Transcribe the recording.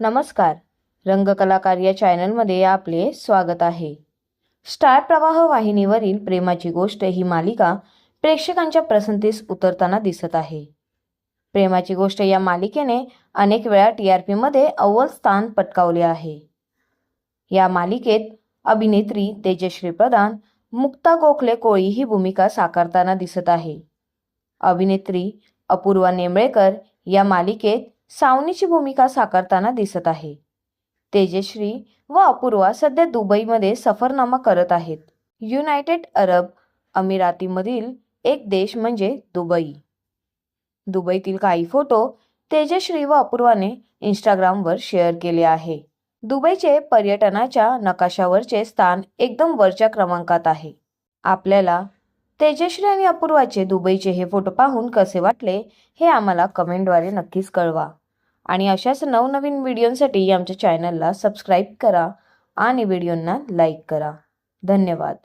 नमस्कार. रंगकलाकार या चॅनलमध्ये आपले स्वागत आहे. स्टार प्रवाह वाहिनीवरील प्रेमाची गोष्ट ही मालिका प्रेक्षकांच्या पसंतीस उतरताना दिसत आहे. प्रेमाची गोष्ट या मालिकेने अनेक वेळा टी आर पीमध्ये अव्वल स्थान पटकावले आहे. या मालिकेत अभिनेत्री तेजश्री प्रधान मुक्ता गोखले कोळी ही भूमिका साकारताना दिसत आहे. अभिनेत्री अपूर्वा नेमळेकर या मालिकेत सावनीची भूमिका साकारताना दिसत आहे. तेजश्री व अपूर्वा सध्या दुबईमध्ये सफरनामा करत आहेत. युनायटेड अरब अमिरातीमधील एक देश म्हणजे दुबई. दुबईतील काही फोटो तेजश्री व अपूर्वाने इंस्टाग्रामवर शेअर केले आहे. दुबईचे पर्यटनाच्या नकाशावरचे स्थान एकदम वरच्या क्रमांकात आहे. आपल्याला तेजश्री आणि अपूर्वाचे दुबईचे हे फोटो पाहून कसे वाटले हे आम्हाला कमेंटद्वारे नक्कीच कळवा. आणि अशाच नवनवीन व्हिडिओंसाठी आमच्या चॅनलला सबस्क्राईब करा आणि व्हिडिओंना लाईक करा. धन्यवाद.